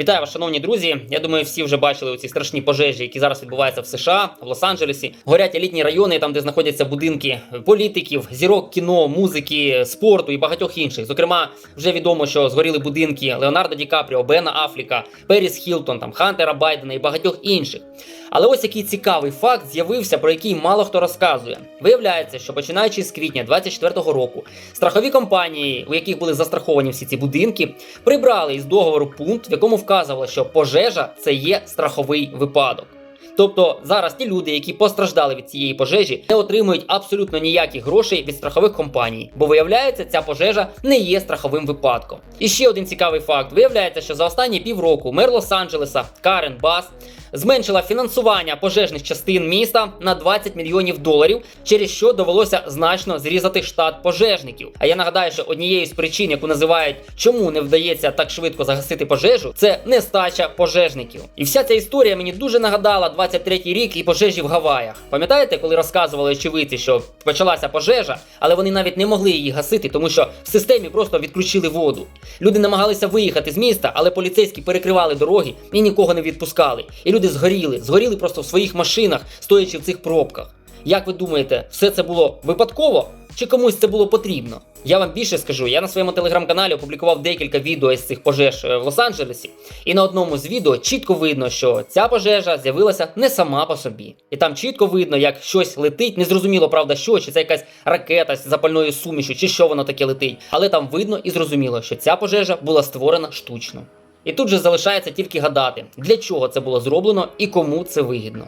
Вітаю вас, шановні друзі. Я думаю, всі вже бачили ці страшні пожежі, які зараз відбуваються в США, в Лос-Анджелесі. Горять елітні райони, там де знаходяться будинки політиків, зірок кіно, музики, спорту і багатьох інших. Зокрема, вже відомо, що згоріли будинки Леонардо Ді Капріо, Бена Афліка, Періс Хілтон, там Хантера Байдена і багатьох інших. Але ось який цікавий факт з'явився, про який мало хто розказує. Виявляється, що починаючи з квітня 24-го року, страхові компанії, у яких були застраховані всі ці будинки, прибрали із договору пункт, в якому вказувало, що пожежа це є страховий випадок. Тобто зараз ті люди, які постраждали від цієї пожежі, не отримують абсолютно ніяких грошей від страхових компаній, бо виявляється, ця пожежа не є страховим випадком. І ще один цікавий факт: виявляється, що за останні півроку мер Лос-Анджелеса Карен Бас зменшила фінансування пожежних частин міста на 20 мільйонів доларів, через що довелося значно зрізати штат пожежників. А я нагадаю, що однією з причин, яку називають, чому не вдається так швидко загасити пожежу, це нестача пожежників. І вся ця історія мені дуже нагадала 23-й рік і пожежі в Гаваях. Пам'ятаєте, коли розказували очевидці, що почалася пожежа, але вони навіть не могли її гасити, тому що в системі просто відключили воду. Люди намагалися виїхати з міста, але поліцейські перекривали дороги і нікого не відпускали. І люди згоріли, згоріли просто в своїх машинах, стоячи в цих пробках. Як ви думаєте, все це було випадково? Чи комусь це було потрібно? Я вам більше скажу, я на своєму телеграм-каналі опублікував декілька відео із цих пожеж е, в Лос-Анджелесі, і на одному з відео чітко видно, що ця пожежа з'явилася не сама по собі. І там чітко видно, як щось летить, незрозуміло, правда, що, чи це якась ракета з запальною сумішю, чи що воно таке летить. Але там видно і зрозуміло, що ця пожежа була створена штучно. І тут же залишається тільки гадати, для чого це було зроблено і кому це вигідно.